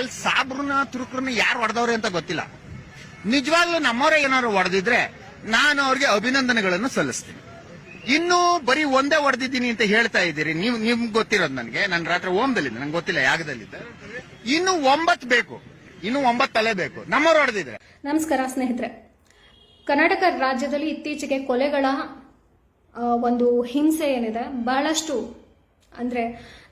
ಅಲ್ಲಿ ಸಾಬ್ರನ್ನ ತುರುಕ್ರನ್ನ ಯಾರು ಹೊಡೆದವ್ರೆ ಅಂತ ಗೊತ್ತಿಲ್ಲ. ನಿಜವಾಗ್ಲೂ ನಮ್ಮವರೇ ಏನಾದ್ರು ಹೊಡೆದಿದ್ರೆ ನಾನು ಅವ್ರಿಗೆ ಅಭಿನಂದನೆಗಳನ್ನು ಸಲ್ಲಿಸ್ತೀನಿ. ಇನ್ನು ಬರೀ ಒಂದೇ ಹೊಡೆದಿದ್ದೀನಿ ಅಂತ ಹೇಳ್ತಾ ಇದ್ದೀರಿ. ನೀವು, ನಿಮ್ಗೆ ಗೊತ್ತಿರೋದು ನನಗೆ. ನಾನು ರಾತ್ರಿ ಓಮ್ದಲ್ಲಿದ್ದೆ. ನಂಗೆ ಗೊತ್ತಿಲ್ಲ, ಯಾಗದಲ್ಲಿದ್ದೆ. ಇನ್ನು ಒಂಬತ್ತು ಬೇಕು. ಇನ್ನು ಒಂಬತ್ತು ತಲೆ ಬೇಕು. ನಮ್ಮವ್ರು ಹೊಡೆದಿದ್ರೆ. ನಮಸ್ಕಾರ, ಸ್ನೇಹಿತರೆ. ಕರ್ನಾಟಕ ರಾಜ್ಯದಲ್ಲಿ ಇತ್ತೀಚೆಗೆ ಕೊಲೆಗಳ ಒಂದು ಹಿಂಸೆ ಏನಿದೆ, ಬಹಳಷ್ಟು ಅಂದ್ರೆ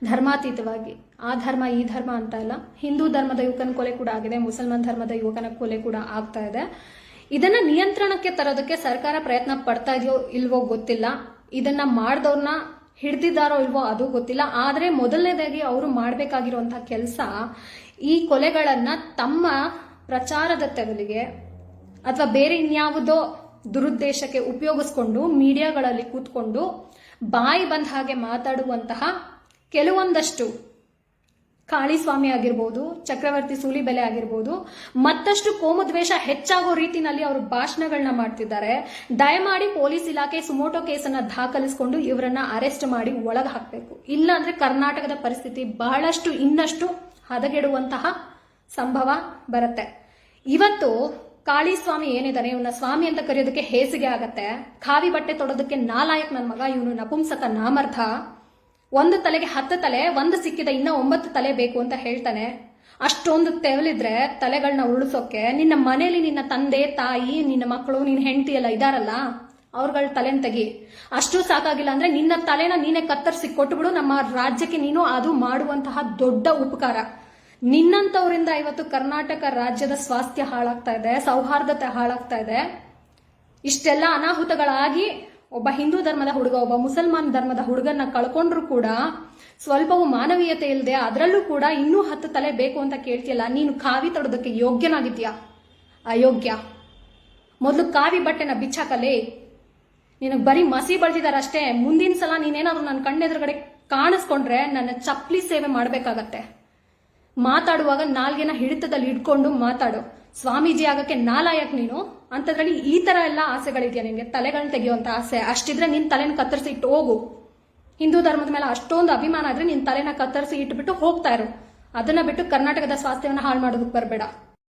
ಧರ್ಮಾತೀತವಾಗಿ. ಆ ಧರ್ಮ, ಈ ಧರ್ಮ ಅಂತ ಅಲ್ಲ. ಹಿಂದೂ ಧರ್ಮದ ಯುವಕನ ಕೊಲೆ ಕೂಡ ಆಗಿದೆ, ಮುಸಲ್ಮಾನ್ ಧರ್ಮದ ಯುವಕನ ಕೊಲೆ ಕೂಡ ಆಗ್ತಾ ಇದೆ. ಇದನ್ನ ನಿಯಂತ್ರಣಕ್ಕೆ ತರೋದಕ್ಕೆ ಸರ್ಕಾರ ಪ್ರಯತ್ನ ಪಡ್ತಾ ಇದೆಯೋ ಇಲ್ವೋ ಗೊತ್ತಿಲ್ಲ. ಇದನ್ನ ಮಾಡ್ದವ್ರನ್ನ ಹಿಡ್ದಿದ್ದಾರೋ ಇಲ್ವೋ ಅದು ಗೊತ್ತಿಲ್ಲ. ಆದ್ರೆ ಮೊದಲನೇದಾಗಿ ಅವರು ಮಾಡಬೇಕಾಗಿರುವಂತಹ ಕೆಲಸ ಈ ಕೊಲೆಗಳನ್ನ ತಮ್ಮ ಪ್ರಚಾರದ ತೆವಲಿಗೆ ಅಥವಾ ಬೇರೆ ಇನ್ಯಾವುದೋ ದುರುದ್ದೇಶಕ್ಕೆ ಉಪಯೋಗಿಸ್ಕೊಂಡು ಮೀಡಿಯಾಗಳಲ್ಲಿ ಕೂತ್ಕೊಂಡು ಬಾಯಿ ಬಂದ ಹಾಗೆ ಮಾತಾಡುವಂತಹ ಕೆಲವೊಂದಷ್ಟು ಕಾಳಿಸ್ವಾಮಿ ಆಗಿರ್ಬೋದು, ಚಕ್ರವರ್ತಿ ಸೂಲಿಬೆಲೆ ಆಗಿರ್ಬೋದು, ಮತ್ತಷ್ಟು ಕೋಮದ್ವೇಷ ಹೆಚ್ಚಾಗೋ ರೀತಿನಲ್ಲಿ ಅವರು ಭಾಷಣಗಳನ್ನ ಮಾಡ್ತಿದ್ದಾರೆ. ದಯಮಾಡಿ ಪೊಲೀಸ್ ಇಲಾಖೆ ಸುಮೋಟೋ ಕೇಸನ್ನ ದಾಖಲಿಸಿಕೊಂಡು ಇವರನ್ನ ಅರೆಸ್ಟ್ ಮಾಡಿ ಒಳಗೆ ಹಾಕಬೇಕು. ಇಲ್ಲಾಂದ್ರೆ ಕರ್ನಾಟಕದ ಪರಿಸ್ಥಿತಿ ಬಹಳಷ್ಟು ಇನ್ನಷ್ಟು ಹದಗೆಡುವಂತಹ ಸಂಭವ ಬರುತ್ತೆ. ಇವತ್ತು ಕಾಳಿಸ್ವಾಮಿ ಏನಿದ್ದಾನೆ ಇವನ್ನ ಸ್ವಾಮಿ ಅಂತ ಕರೆಯೋದಕ್ಕೆ ಹೇಸಿಗೆ ಆಗತ್ತೆ. ಖಾವಿ ಬಟ್ಟೆ ತೊಡೋದಕ್ಕೆ ನಾಲಾಯಕ್ ನನ್ನ ಮಗ, ಇವನು ನಪುಂಸಕ ನಾಮರ್ಥ. ಒಂದು ತಲೆಗೆ ಹತ್ತು ತಲೆ, ಒಂದು ಸಿಕ್ಕಿದ ಇನ್ನ ಒಂಬತ್ತು ತಲೆ ಬೇಕು ಅಂತ ಹೇಳ್ತಾನೆ. ಅಷ್ಟೊಂದು ತೆವಲಿದ್ರೆ ತಲೆಗಳನ್ನ ಉರುಳಿಸೋಕೆ, ನಿನ್ನ ಮನೇಲಿ ನಿನ್ನ ತಂದೆ, ತಾಯಿ, ನಿನ್ನ ಮಕ್ಕಳು, ನಿನ್ನ ಹೆಂಡತಿ ಎಲ್ಲ ಇದಾರಲ್ಲ, ಅವ್ರಗಳ ತಲೆನ ತೆಗಿ. ಅಷ್ಟು ಸಾಕಾಗಿಲ್ಲ ಅಂದ್ರೆ ನಿನ್ನ ತಲೆನ ನೀನೇ ಕತ್ತರಿಸಿ ಕೊಟ್ಟುಬಿಡು ನಮ್ಮ ರಾಜ್ಯಕ್ಕೆ ನೀನು ಅದು ಮಾಡುವಂತಹ ದೊಡ್ಡ ಉಪಕಾರ. ನಿನ್ನಂತವರಿಂದ ಇವತ್ತು ಕರ್ನಾಟಕ ರಾಜ್ಯದ ಸ್ವಾಸ್ಥ್ಯ ಹಾಳಾಗ್ತಾ ಇದೆ, ಸೌಹಾರ್ದತೆ ಹಾಳಾಗ್ತಾ ಇದೆ. ಇಷ್ಟೆಲ್ಲ ಅನಾಹುತಗಳಾಗಿ ಒಬ್ಬ ಹಿಂದೂ ಧರ್ಮದ ಹುಡುಗ, ಒಬ್ಬ ಮುಸಲ್ಮಾನ್ ಧರ್ಮದ ಹುಡುಗನ್ನ ಕಳ್ಕೊಂಡ್ರು ಕೂಡ ಸ್ವಲ್ಪವೂ ಮಾನವೀಯತೆ ಇಲ್ಲದೆ ಅದರಲ್ಲೂ ಕೂಡ ಇನ್ನೂ ಹತ್ತು ತಲೆ ಬೇಕು ಅಂತ ಕೇಳ್ತಿಯಲ್ಲ, ನೀನು ಕಾವಿ ತೊಡೋದಕ್ಕೆ ಯೋಗ್ಯನಾಗಿದ್ಯಾ ಅಯೋಗ್ಯ. ಮೊದಲು ಕಾವಿ ಬಟ್ಟೆನ ಬಿಚ್ಚಾಕಲೇ. ನಿನಗೆ ಬರೀ ಮಸಿ ಬಳದಿದಾರಷ್ಟೇ, ಮುಂದಿನ ಸಲ ನೀನೇನಾದ್ರೂ ನನ್ನ ಕಣ್ಣೆದುರುಗಡೆ ಕಾಣಿಸ್ಕೊಂಡ್ರೆ ನನ್ನ ಚಪ್ಪಲಿ ಸೇವೆ ಮಾಡ್ಬೇಕಾಗತ್ತೆ. ಮಾತಾಡುವಾಗ ನಾಲ್ಗೆನ ಹಿಡಿತದಲ್ಲಿ ಇಟ್ಕೊಂಡು ಮಾತಾಡು. ಸ್ವಾಮೀಜಿ ಆಗಕ್ಕೆ ನಾಲಾಯಕ್ ನೀನು? ಅಂತದ್ರಲ್ಲಿ ಈ ತರ ಎಲ್ಲ ಆಸೆಗಳಿದೆಯಾ ನಿನ್ಗೆ? ತಲೆಗಳನ್ನ ತೆಗೆಯುವಂತ ಆಸೆ? ಅಷ್ಟಿದ್ರೆ ನಿನ್ ತಲೆನ ಕತ್ತರಿಸಿ ಇಟ್ಟು ಹೋಗು. ಹಿಂದೂ ಧರ್ಮದ ಮೇಲೆ ಅಷ್ಟೊಂದು ಅಭಿಮಾನ ಆದ್ರೆ ನಿನ್ ತಲೆನ ಕತ್ತರಿಸಿ ಇಟ್ಬಿಟ್ಟು ಹೋಗ್ತಾ ಇರು. ಅದನ್ನ ಬಿಟ್ಟು ಕರ್ನಾಟಕದ ಸ್ವಾಸ್ಥ್ಯವನ್ನ ಹಾಳು ಮಾಡೋದಕ್ಕೆ ಬರಬೇಡ.